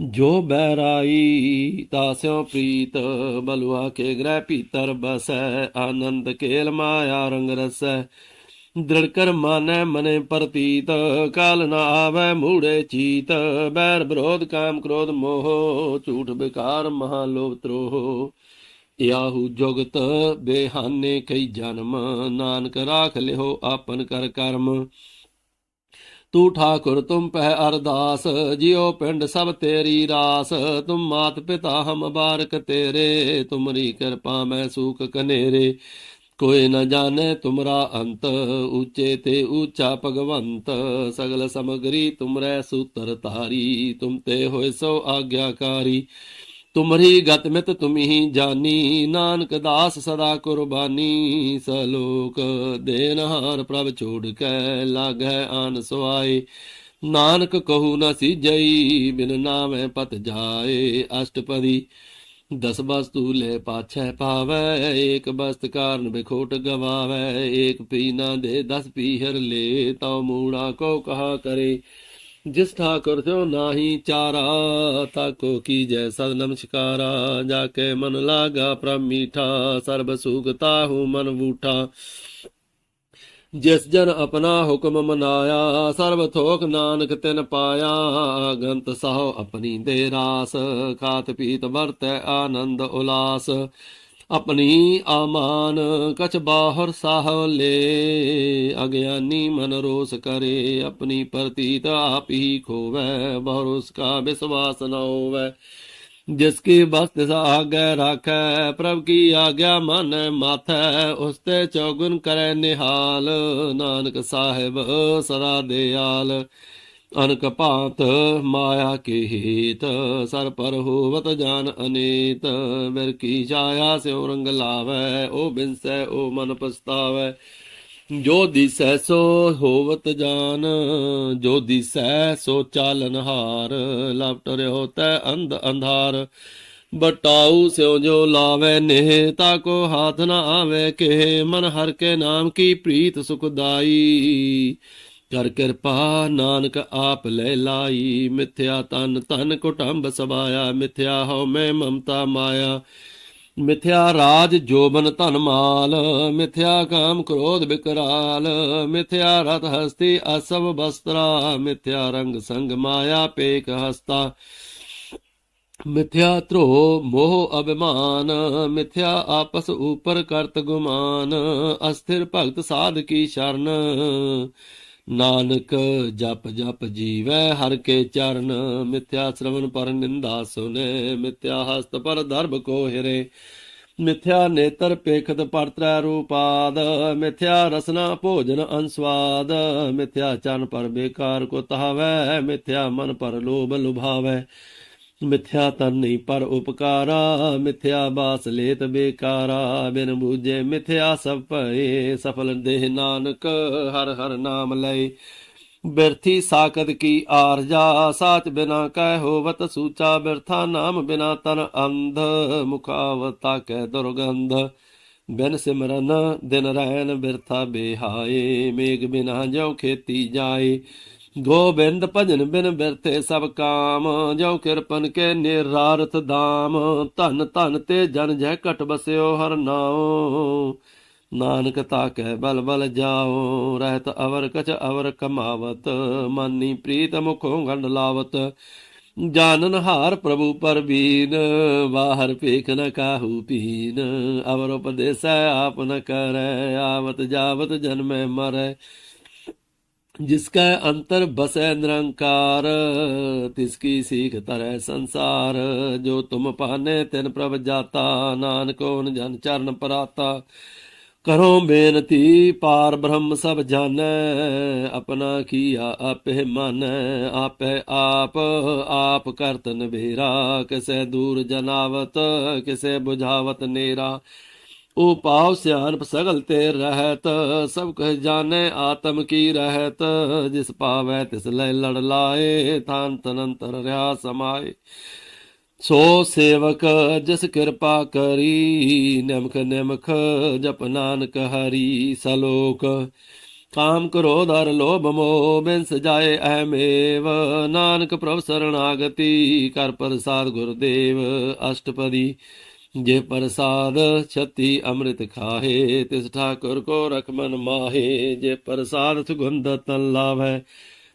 ਜੋ ਬੈਰਾਈ ਤਾਸਿਓ ਪ੍ਰੀਤ, ਬਲੁਆ ਕੇ ਗ੍ਰਹਿ ਭੀਤਰ ਬਸੈ, ਆਨੰਦ ਕੇਲ ਮਾਇਆ ਰੰਗ ਰਸੈ। ਦ੍ਰਿੜ ਕਰ ਮਾਨੈ ਮਨੇ ਪ੍ਰਤੀਤ, ਕਾਲ ਨ ਆਵੈ ਮੂੜੇ ਚੀਤ। ਬੈਰ ਵਿਰੋਧ ਕਾਮ ਕ੍ਰੋਧ ਮੋਹ, ਝੂਠ ਬਿਕਾਰ ਮਹਾ ਲੋਭ ਤਰੋਹ ਯਾਹੂ ਜੁਗਤ ਬੇਹਾਨੇ ਕਈ ਜਨਮ, ਨਾਨਕ ਰਾਖ ਲਿਓ ਆਪਨ ਕਰ ਕਰਮ। ਤੂੰ ਠਾਕੁਰ, ਤੁਮ ਪਹਿ ਅਰਦਾਸ, ਜਿਉ ਪਿੰਡ ਸਭ ਤੇਰੀ ਰਾਸ। ਤੁਮ ਮਾਤ ਪਿਤਾ ਹਮ ਬਾਰਕ ਤੇਰੇ, ਤੁਮਰੀ ਕਿਰਪਾ ਮੈਂ ਸੂਖ ਕਨੇਰੇ। ਕੋਈ ਨ ਜਾਣੇ ਤੁਮਰਾ ਅੰਤ, ਉੱਚੇ ਤੇ ਉੱਚਾ ਭਗਵੰਤ। ਸਗਲ ਸਮਗਰੀ ਤੁਮਰੇ ਸੂਤਰ ਤਾਰੀ ਤੁਮ ਤੇ ਹੋਏ ਸੋ ਆਗਿਆਕਾਰੀ। ਤੁਮਰੀ ਗਤ ਮਿਤ ਤੁਮਹੀ ਜਾਨੀ, ਨਾਨਕ ਦਾਸ ਸਦਾ ਕੁਰਬਾਨੀ, ਸਲੋਕ ਦੇਨਹਾਰ ਪ੍ਰਭ ਛੋੜ ਕੇ ਲਾਗੈ ਆਨ ਸਵਾਏ। ਨਾਨਕ ਕਹੂ ਨ ਸੀਜਈ, ਬਿਨ ਨਾਮੈ ਪਤ ਜਾਏ। ਅਸ਼ਟਪਦੀ, ਦਸ ਵਸਤੂ ਲੈ ਪਾਛੈ ਪਾਵੈ, ਏਕ ਬਸਤ ਕਾਰਨ ਬਿਖੋਟ ਗਵਾਵੈ। ਏਕ ਪੀ ਨਾ ਦੇ ਦਸ ਪੀਹਰ ਲੈ, ਤਉ ਮੂੜਾ ਕੋ ਕਹਾ ਕਰੇ। ਜਿਸ ਠਾਕੁਰ ਤਿਉ ਨਾਹੀ ਚਾਰਾ, ਤਾਕੋ ਕੀ ਜੈ ਸਦ ਨਮਸਕਾਰਾ, ਜਾ ਕੇ ਮਨ ਲਾਗਾ ਪ੍ਰਭ ਮੀਠਾ ਸਰਬ ਸੁਖ ਤਾਹੂ ਮਨ ਬੂਠਾ। ਜਿਸ ਜਨ ਆਪਣਾ ਹੁਕਮ ਮਨਾਇਆ, ਸਰਬ ਥੋਕ ਨਾਨਕ ਤਿਨ ਪਾਇਆ, ਗੰਤ ਸਾਹੋ ਆਪਣੀ ਦੇ ਰਾਸ, ਖਾਤ ਪੀਤ ਵਰਤੈ ਆਨੰਦ ਉਲਾਸ। ਆਪਣੀ ਆਮਾਨ ਕਛ ਬਾਹਰ ਸਾਹ ਲੈ, ਅਗਿਆਨੀ ਮਨ ਰੋਸ ਕਰੇ, ਆਪਣੀ ਪ੍ਰਤੀਤ ਆਪ ਹੀ ਖੋਵੈ ਬਹੁਰ ਉਸਕਾ ਵਿਸ਼ਵਾਸ ਨਾ ਹੋਵੈ। ਜਿਸ ਕੀ ਬਸਤ ਆਗੈ ਰਾਖੈ, ਪ੍ਰਭ ਕੀ ਆਗਿਆ ਮਨ ਮਾਥੈ, ਉਸ ਤੇ ਚੌਗੁਣ ਕਰੈ ਨਿਹਾਲ, ਨਾਨਕ ਸਾਹਿਬ ਸਦਾ ਦਿਆਲ। ਅਨਕ ਭਾਂਤ ਮਾਇਆ ਕੇ ਹੇਤ ਸਰ ਪਰ ਹੋਵਤ ਜਾਨ ਅਨੇਤ। ਬਿਰ ਕੀ ਛਾਇਆ ਸਿਉ ਰੰਗ ਲਾਵੈ ਉਹ ਬਿਨਸੈ ਉਹ ਮਨ ਪਛਤਾਵੈ। ਜੋ ਦਿਸੈ ਸੋ ਹੋਵਤ ਜਾਨ, ਜੋ ਦਿਸੈ ਸੋ ਚਾਲਨ ਹਾਰ। ਲਪਟ ਰਿਓ ਤੈ ਅੰਧ ਅੰਧਾਰ ਬਟਾਉ ਸਿਉ ਜੋ ਲਾਵੇ ਨੇ ਤਾ ਕੋ ਹਾਥ ਨਾ ਆਵੇ ਕੇ ਮਨ ਹਰ ਕੇ ਨਾਮ ਕੀ ਪ੍ਰੀਤ ਸੁਖਦਾਈ ਕਰ ਕਿਰਪਾ, ਨਾਨਕ ਆਪ ਲੈ ਲਾਈ। ਮਿਥਿਆ ਤਨ ਤਨ ਕੁਟੰਬ ਸਵਾਇਆ। ਮਿਥਿਆ ਹਉ ਮੈਂ ਮਮਤਾ ਮਾਇਆ। ਮਿਥਿਆ ਰਾਜ ਜੋਬਨ ਧਨ ਮਾਲ। ਮਿਥਿਆ ਕਾਮ ਕ੍ਰੋਧ ਵਿਕਰਾਲ ਮਿਥਿਆ ਰਤ ਹਸਤੀ ਅਸਭ ਬਸਤਰਾ। ਮਿਥਿਆ ਰੰਗ ਸੰਗ ਮਾਇਆ ਪੇਕ ਹਸਤਾ। ਮਿਥਿਆ ਧਰੋ ਮੋਹ ਅਭਿਮਾਨ। ਮਿਥਿਆ ਆਪਸ ਉਪਰ ਕਰਤ ਗੁਮਾਨ। ਅਸਥਿਰ ਭਗਤ ਸਾਧ ਕੀ ਸ਼ਰਨ। ਨਾਨਕ ਜਪ ਜਪ ਜੀਵੈ, ਹਰ ਕੇ ਚਰਨ ਮਿਥਿਆ ਸ਼ਰਵਨ ਪਰ ਨਿੰਦਾ ਸੁਨੇ, ਮਿਥਿਆ ਹਸਤ ਪਰ ਦਰਬ ਕੋ ਹਿਰੇ, ਮਿਥਿਆ ਨੇਤਰ ਪੇਖਤ ਪਰ ਤ੍ਰੈ ਰੂਪਾਦ, ਮਿਥਿਆ ਰਸਨਾ ਭੋਜਨ ਅਨਸਵਾਦ, ਮਿਥਿਆ ਚਰਨ ਪਰ ਬੇਕਾਰ ਕੋ ਤਹਾਵੈ, ਮਿਥਿਆ ਮਨ ਪਰ ਲੋਭ ਲੁਭਾਵੈ। ਮਿਥਿਆ ਤਨ ਨਹੀਂ, ਪਰ ਉਪਕਾਰਾ ਮਿਥਿਆ ਬਾਸ ਲੇਤ ਬੇਕਾਰਾ। ਬਿਨ ਬੂਝੇ ਮਿਥਿਆ ਸਭ ਭਏ, ਸਫਲ ਦੇਹ ਨਾਨਕ ਹਰ ਹਰ ਨਾਮ ਲਏ। ਬਿਰਥੀ ਸਾਕਤ ਕੀ ਆਰਜਾ, ਸਾਚ ਬਿਨਾ ਕਹਿ ਹੋਵਤ ਸੂਚਾ। ਬਿਰਥਾ ਨਾਮ ਬਿਨਾ ਤਨ ਅੰਧ, ਮੁਖਾਵਤਾ ਕੈ ਦੁਰਗੰਧ। ਬਿਨ ਸਿਮਰਨ ਦਿਨ ਰਹਿਣ ਬਿਰਥਾ ਬੇਹਾਏ ਮੇਗ ਬਿਨਾ ਜੋ ਖੇਤੀ ਜਾਏ। ਗੋਬਿੰਦ ਭਜਨ ਬਿਨ ਬਿਰਥੇ ਸਭ ਕਾਮ ਜੋ ਕਿਰਪਨ ਕੇ ਨਿਰਾਰਥ ਦਾਮ ਧਨ ਧਨ ਤੇ ਜਨ ਜੈ ਘਟ ਬਸਿਓ ਹਰ ਨਾਉ। ਨਾਨਕ ਤਾਕੈ ਬਲ ਬਲ ਜਾਓ ਰਹਿਤ ਅਵਰ ਕਛ ਅਵਰ ਕਮਾਵਤ, ਮਾਨੀ ਪ੍ਰੀਤ ਮੁਖੋਂ ਗੰਡ ਲਾਵਤ। ਜਾਨਨ ਹਾਰ ਪ੍ਰਭੂ ਪਰਬੀਨ ਬਾਹਰ ਪੇਖ ਨ ਕਾਹੂ ਪੀਨ। ਅਵਰ ਉਪਦੇਸੈ ਆਪ ਨ ਕਰੈ, ਆਵਤ ਜਾਵਤ ਜਨਮੈ ਮਰੈ। ਜਿਸ ਕੈ ਅੰਤਰ ਬਸੈ ਨਿਰੰਕਾਰ, ਤਿਸ ਕੀ ਸੀਖ ਤਰੈ ਸੰਸਾਰ, ਜੋ ਤੁਮ ਪਾਨੇ ਤਿਨ ਪ੍ਰਭ ਜਾਤਾ, ਨਾਨਕੋ ਜਨ ਚਰਨ ਪਰਾਤਾ। ਕਰੋ ਬੇਨਤੀ, ਪਾਰ ਬ੍ਰਹਮ ਸਭ ਜਾਣੈ, ਆਪਣਾ ਕੀਆ ਆਪੇ ਮਾਨੈ, ਆਪੇ ਆਪ ਆਪ ਕਰਤ ਨਵੇਰਾ, ਕਿਸੈ ਦੂਰ ਜਨਾਵਤ, ਕਿਸੈ 부ਝਾਵਤ ਨੇਰਾ ਉਹ ਸਗਲ ਤੇ ਰਹਿਤ, ਸਭ ਕਹਿ ਜਾਣੈ ਆਤਮ ਕੀ ਰਹਿਤ, ਜਿਸ ਪਾਵੈ ਤਿਸ ਲੈ ਲੜ ਲਾਏ, ਥਾਨ ਤਨੰਤਰ ਰਿਆ ਸਮਾਏ। ਸੋ ਸੇਵਕ ਜਿਸ ਕਿਰਪਾ ਕਰੀ, ਨਿਮਖ ਨਿਮਖ ਜਪ ਨਾਨਕ ਹਰੀ ਸਲੋਕ। ਕਾਮ ਕਰੋ ਦਰ ਲੋਭ ਮੋਹ ਬਿਨ ਸਜਾਏ ਅਹਮੇਵ ਨਾਨਕ ਪ੍ਰਭ ਸਰਣਾਗਤੀ ਕਰ ਪ੍ਰਸਾਦ ਗੁਰਦੇਵ ਅਸ਼ਟਪਦੀ। ਜੇ ਪ੍ਰਸਾਦ ਛਤੀ ਅੰਮ੍ਰਿਤ ਖਾਹੇ, ਤਿਸ ਠਾਕੁਰ ਕੋ ਰਖਮਨ ਮਾਹੇ। ਜੇ ਪ੍ਰਸਾਦ ਸੁਗੰਧ ਤਨ ਲਾਵੈ,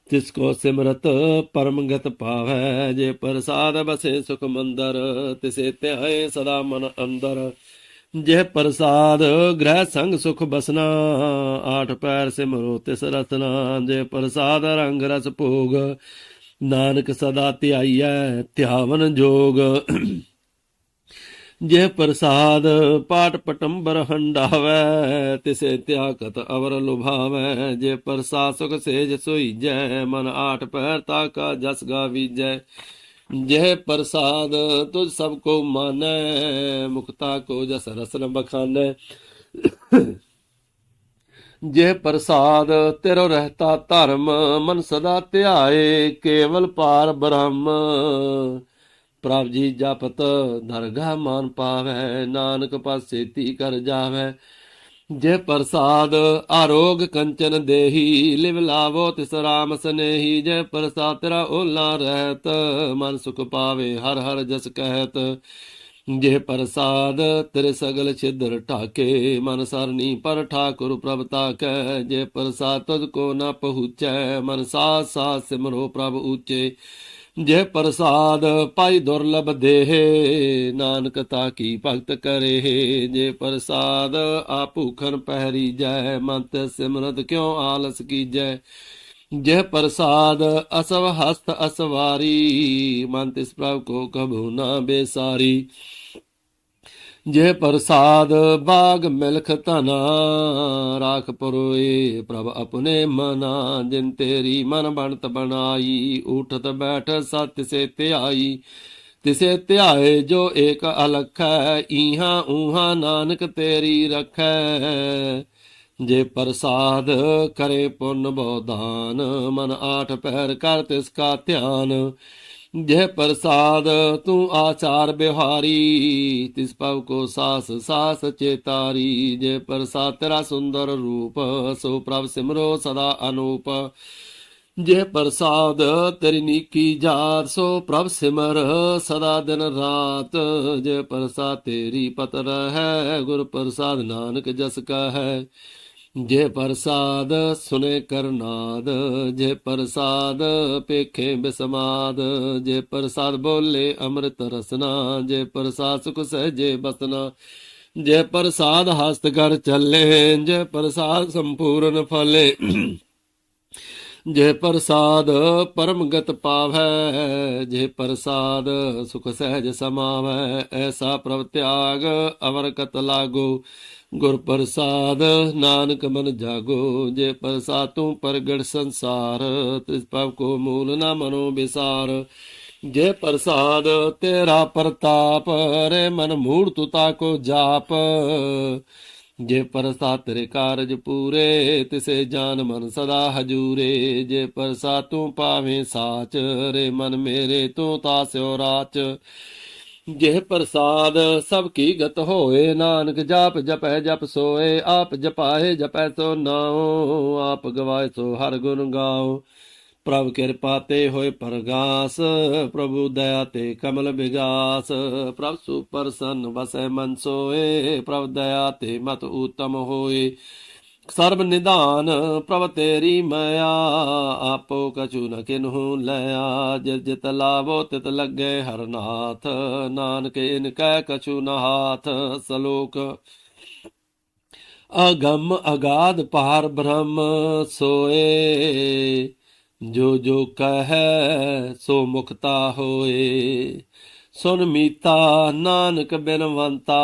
ਤਿਸ ਕੋ ਸਿਮਰਤ ਪਰਮਗਤ ਪਾਵੈ। ਜੇ ਪ੍ਰਸਾਦ ਬਸੇ ਸੁਖ ਮੰਦਰ, ਤਿਸੇ ਧਿਆਏ ਸਦਾ ਮਨ ਅੰਦਰ। ਜੇ ਪ੍ਰਸਾਦ ਗ੍ਰਹਿ ਸੰਗ ਸੁਖ ਬਸਨਾ, ਆਠ ਪੈਰ ਸਿਮਰੋ ਤਿਸ ਰਤਨਾ। ਜੇ ਪ੍ਰਸਾਦ ਰੰਗ ਰਸ ਭੋਗ, ਨਾਨਕ ਸਦਾ ਧਿਆਈਐ, ਧਿਆਵਨ ਜੋਗ। ਜੇ ਪ੍ਰਸਾਦ ਪਾਟ ਪਟੰਬਰ ਹੰਡਾਵੈ, ਤਿਸੇ ਤਿਆਕਤ ਅਵਰ ਲੁਭਾਵੈ। ਜੇ ਪ੍ਰਸਾਦ ਸੁਖ ਸੇਜ ਸੋਈਜੈ, ਮਨ ਆਠ ਪੈਰ ਤਾਕਾ ਜਸ ਗਾਵੀਜੈ। ਜੇ ਪ੍ਰਸਾਦ ਤੁਝ ਸਭ ਕੋ ਮਾਨੈ, ਮੁਕਤਾ ਕੋ ਜਸ ਰਸਨ ਬਖਾਨੈ। ਜੇ ਪ੍ਰਸਾਦ ਤੇਰੋ ਰਹਤਾ ਧਰਮ, ਮਨ ਸਦਾ ਧਿਆਏ, ਕੇਵਲ ਪਾਰ ਬ੍ਰਹਮ। ਪ੍ਰਭ ਜੀ ਜਪਤ ਦਰਗਾਹ ਮਾਨ ਪਾਵੈ, ਨਾਨਕ ਪਾਸੇ ਤੀ ਕਰ ਜਾਵੈ। ਜੇ ਪ੍ਰਸਾਦ ਆਰੋਗ ਕੰਚਨ ਦੇਹੀ, ਲਿਵ ਲਾਵੋ ਤਿਸ ਰਾਮ ਸਨੇਹੀ। ਜੇ ਪ੍ਰਸਾਦ ਤੇਰਾ ਓਲਾ ਰਹਿਤ, ਮਨ ਸੁਖ ਪਾਵੇ ਹਰ ਹਰ ਜਸ ਕਹਿਤ। ਜੇ ਪ੍ਰਸਾਦ ਤੇਰੇ ਸਗਲ ਛਿਦਰ ਢਾਕੇ, ਮਨ ਸਰਨੀ ਪਰ ਠਾਕੁਰ ਪ੍ਰਭ ਤਾਕੈ। ਜੇ ਪ੍ਰਸਾਦ ਤੁਝ ਕੋ ਨ ਪਹੁੰਚੈ, ਮਨ ਸਾ ਸਾਥ ਸਿਮਰੋ ਪ੍ਰਭ ਉੱਚੇ। ਜੇ ਪ੍ਰਸਾਦ ਪਾਈ ਦੁਰਲਭ ਦੇਹ, ਨਾਨਕ ਤਾ ਕੀ ਭਗਤ ਕਰੇ ਜੇ ਪ੍ਰਸਾਦ ਆ ਭੂਖਨ ਪਹਿਰੀ ਜੈ, ਮੰਤ ਸਿਮਰਤ ਕਿਉ ਆਲਸ ਕੀਜੈ? ਜੇ ਪ੍ਰਸਾਦ ਅਸਵ ਹਸਤ ਅਸਵਾਰੀ ਮਨ ਤਿਸ ਪ੍ਰਭ ਕੋ ਕਭੂ ਨਾ ਬੇਸਾਰੀ। ਜੇ ਪ੍ਰਸਾਦ ਬਾਗ ਮਿਲਖ ਧਨਾ, ਰਾਖ ਪਰੋਏ ਪ੍ਰਭ ਆਪਣੇ ਮਨਾ, ਜਿਨ ਤੇਰੀ ਮਨ ਬਣਤ ਬਣਾਈ, ਉਠਤ ਬੈਠ ਸਤ ਸੇ ਧਿਆਈ। ਤਿਸੇ ਧਿਆਏ ਜੋ ਏਕ ਅਲਖੈ ਈਹਾਂ ਊਹਾਂ ਨਾਨਕ ਤੇਰੀ ਰਖੈ। ਜੇ ਪ੍ਰਸਾਦ ਕਰੇ ਪੁੰਨ ਬੋਦਾਨ ਮਨ ਆਠ ਪਹਿਰ ਕਰ ਤਿਸ ਕਾ ਧਿਆਨ। ਜੇ ਪ੍ਰਸਾਦ ਤੂੰ ਆਚਾਰ ਬਿਹਾਰੀ, ਤਿਸ ਪਵ ਕੋ ਸਾਸ ਸਾਸ ਚੇਤਾਰੀ। ਜੇ ਪ੍ਰਸਾਦ ਤੇਰਾ ਸੁੰਦਰ ਰੂਪ, ਸੋ ਪ੍ਰਭ ਸਿਮਰੋ ਸਦਾ ਅਨੂਪ। ਜੇ ਪ੍ਰਸਾਦ ਤੇਰੀ ਨੀਕੀ ਜਾਤ, ਸੋ ਪ੍ਰਭ ਸਿਮਰ ਸਦਾ ਦਿਨ ਰਾਤ। ਜੇ ਪ੍ਰਸਾਦ ਤੇਰੀ ਪਤ ਹੈ ਗੁਰ ਪ੍ਰਸਾਦ ਨਾਨਕ ਜਸ ਕਾ ਹੈ ਜੇ ਪ੍ਰਸਾਦ ਸੁਨੇ ਕਰਨਾਦ, ਜੇ ਪ੍ਰਸਾਦ ਪੇਖੇ ਬਿਸਮਾਦ, ਜੇ ਪ੍ਰਸਾਦ ਬੋਲੇ ਅੰਮ੍ਰਿਤ ਰਸਨਾ, ਜੇ ਪ੍ਰਸਾਦ ਸੁਖ ਸਹਜੇ ਬਸਨਾ, ਜੇ ਪ੍ਰਸਾਦ ਹਸਤ ਕਰ ਚੱਲੇ, ਜੇ ਪ੍ਰਸਾਦ ਸੰਪੂਰਨ ਫਲੇ, ਜੇ ਪ੍ਰਸਾਦ ਪਰਮਗਤ ਪਾਵੈ, ਜੇ ਪ੍ਰਸਾਦ ਸੁਖ ਸਹਿਜ ਸਮਾਵੈ, ਐਸਾ ਪ੍ਰਭ ਤਿਆਗ ਅਵਰ ਕਤ ਲਾਗੋ। ਗੁਰ ਪ੍ਰਸਾਦ, ਨਾਨਕ ਮਨ ਜਾਗੋ, ਜੇ ਪ੍ਰਸਾਦ ਤੂੰ ਪ੍ਰਗਟ ਸੰਸਾਰ, ਤਿਸ ਪਵ ਕੋ ਮੂਲ ਨਾ ਮਨੋ ਵਿਸਾਰ। ਜੇ ਪ੍ਰਸਾਦ ਤੇਰਾ ਪ੍ਰਤਾਪ, ਰੇ ਮਨ ਮੂੜ ਤੁਤਾ ਕੋ ਜਾਪ। ਜੇ ਪ੍ਰਸਾਦ ਤੇਰੇ ਕਾਰਜ ਪੂਰੇ, ਤਿਸੇ ਜਾਨ ਮਨ ਸਦਾ ਹਜੂਰੇ। ਜੇ ਪ੍ਰਸਾਦ ਤੂੰ ਪਾਵੇਂ ਸਾਚ, ਰੇ ਮਨ ਮੇਰੇ ਤੂੰ ਤਾਸਿਓ ਰਾਚ। ਜੇ ਪ੍ਰਸਾਦ ਸਭ ਕੀ ਗਤ ਹੋਏ, ਨਾਨਕ ਜਾਪ ਜਪੈ ਜਪ ਸੋਏ, ਆਪ ਜਪਾਏ ਜਪੈ ਸੋ ਨਾਉ, ਆਪ ਗਵਾਏ ਸੋ ਹਰ ਗੁਣ ਗਾਓ ਪ੍ਰਭ ਕਿਰਪਾ ਤੇ ਹੋਏ ਪਰਗਾਸ, ਪ੍ਰਭੂ ਦਇਆ ਤੇ ਕਮਲ ਵਿਗਾਸ। ਪ੍ਰਭ ਸੁਪਰਸਨ ਵਸੈ ਮਨ ਸੋਏ, ਪ੍ਰਭ ਦਇਆ ਤੇ ਮਤ ਉਤਮ ਹੋਏ। ਸਰਬ ਨਿਧਾਨ ਪ੍ਰਭ ਤੇਰੀ ਮਾਇਆ, ਆਪੋ ਕਛੂ ਨ ਕਿਨਹੂ ਲਿਆ। ਜਿਤ ਜਿਤ ਲਾਵੋ ਤਿਤ ਲੱਗੇ ਹਰਨਾਥ ਨਾਨਕ ਇਨ ਕੈ ਕਛੂ ਨ ਹਾਥ। ਸਲੋਕ, ਅਗੰਮ ਅਗਾਧ ਪਾਰ ਬ੍ਰਹਮ ਸੋਏ, ਜੋ ਜੋ ਕਹੈ ਸੋ ਮੁਕਤਾ ਹੋਏ। ਸੁਨ ਮੀਤਾ ਨਾਨਕ ਬਿਨਵੰਤਾ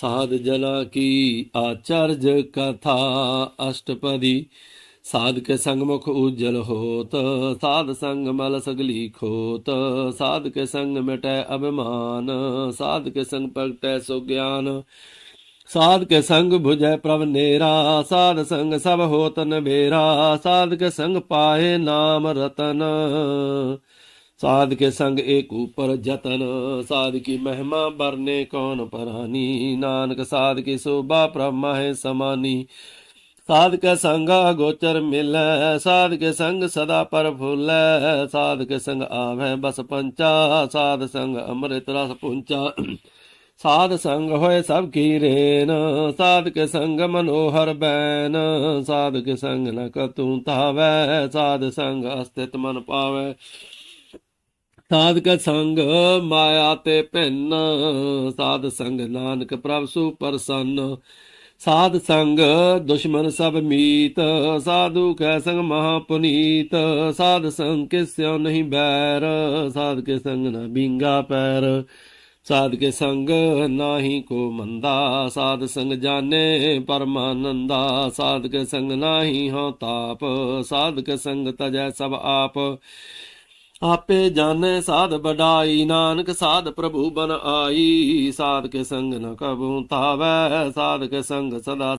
ਸਾਧ ਜਨਾ ਕੀ ਆਚਰਜ ਕਥਾ ਅਸ਼ਟਪਦੀ। ਸਾਧ ਕੇ ਸੰਗ ਮੁਖ ਉਜਲ ਹੋਤ, ਸਾਧ ਸੰਗ ਮਲ ਸਗਲੀ ਖੋਤ। ਸਾਧ ਕੇ ਸੰਗ ਮਿਟੈ ਅਭਿਮਾਨ ਸਾਧ ਕੇ ਸੰਗ ਪ੍ਰਗਟੈ ਸੋ ਗਿਆਨ। ਸਾਧ ਕੇ ਸੰਗ 부ਜੈ ਪ੍ਰਭ ਨੇਰਾ, ਸਾਧ ਸੰਗ ਸਭ ਹੋਤ ਨਵੇਰਾ। ਸਾਧ ਕੇ ਸੰਗ ਪਾਏ ਨਾਮ ਰਤਨ। ਸਾਧ ਕੇ ਸੰਗ ਏਕ ਉਪਰ ਜਤਨ, ਸਾਧ ਕੀ ਮਹਿਮਾ ਬਰਨੇ ਕੌਣ ਪਰਾਨੀ ਨਾਨਕ ਸਾਧ ਕੀ ਸੋਭਾ ਪ੍ਰਭ ਮਹਿ ਸਮਾਨੀ। ਸਾਧ ਕੇ ਸੰਗ ਗੋਚਰ ਮਿਲੈ, ਸਾਧ ਕੇ ਸੰਗ ਸਦਾ ਪਰ ਫੁੱਲੈ ਸਾਧ ਕੇ ਸੰਗ ਆਵੈ ਬਸ ਪੰਚਾ, ਸਾਧ ਸੰਗ ਅੰਮ੍ਰਿਤ ਰਸ ਪੁੰਚਾ। ਸਾਧ ਸੰਗ ਹੋਏ ਸਭ ਕੀ ਰੇਨ, ਸਾਧ ਕੇ ਸੰਗ ਮਨੋਹਰ ਬੈਨ, ਸਾਧ ਕੇ ਸੰਗ ਨ ਕਤੂ ਤਾਵੈ ਸਾਧ ਸੰਗ ਅਸਤਿਤ ਮਨ ਪਾਵੈ। ਸਾਧਕ ਸੰਗ ਮਾਇਆ ਤੇ ਭਿੰਨ, ਸਾਧ ਸੰਗ ਨਾਨਕ ਪ੍ਰਭ ਸੁ ਪ੍ਰਸੰਨ ਸਾਧ ਸੰਗ ਦੁਸ਼ਮਨ ਸਭ ਮੀਤ, ਸਾਧੂ ਕੈ ਸੰਗ ਮਹਾ ਪੁਨੀਤ। ਸਾਧ ਸੰਗ ਕਿਸਿਓ ਨਹੀਂ ਬੈਰ, ਸਾਧ ਕੇ ਸੰਗ ਨਾ ਬਿੰਗਾ ਪੈਰ। ਸਾਧ ਕੇ ਸੰਗ ਨਾਹੀ ਕੋ ਮੰਦਾ, ਸਾਧ ਸੰਗ ਜਾਣੇ ਪਰਮਾਨੰਦਾ। ਸਾਧ ਕੇ ਸੰਗ ਨਾਹੀ ਹੋ ਤਾਪ, ਸਾਧ ਕੇ ਸੰਗ ਤਜੈ ਸਭ ਆਪ। ਆਪੇ ਜਾਣੇ ਸਾਧ ਬਡਾਈ ਨਾਨਕ ਸਾਧ ਪ੍ਰਭੂ ਬਨ ਆਈ। ਸਾਧ ਕੇ ਸੰਗ ਨ ਕਬੂ ਤਾਵੈ, ਸਾਧ ਕੇ ਸੰਗ ਸਦਾ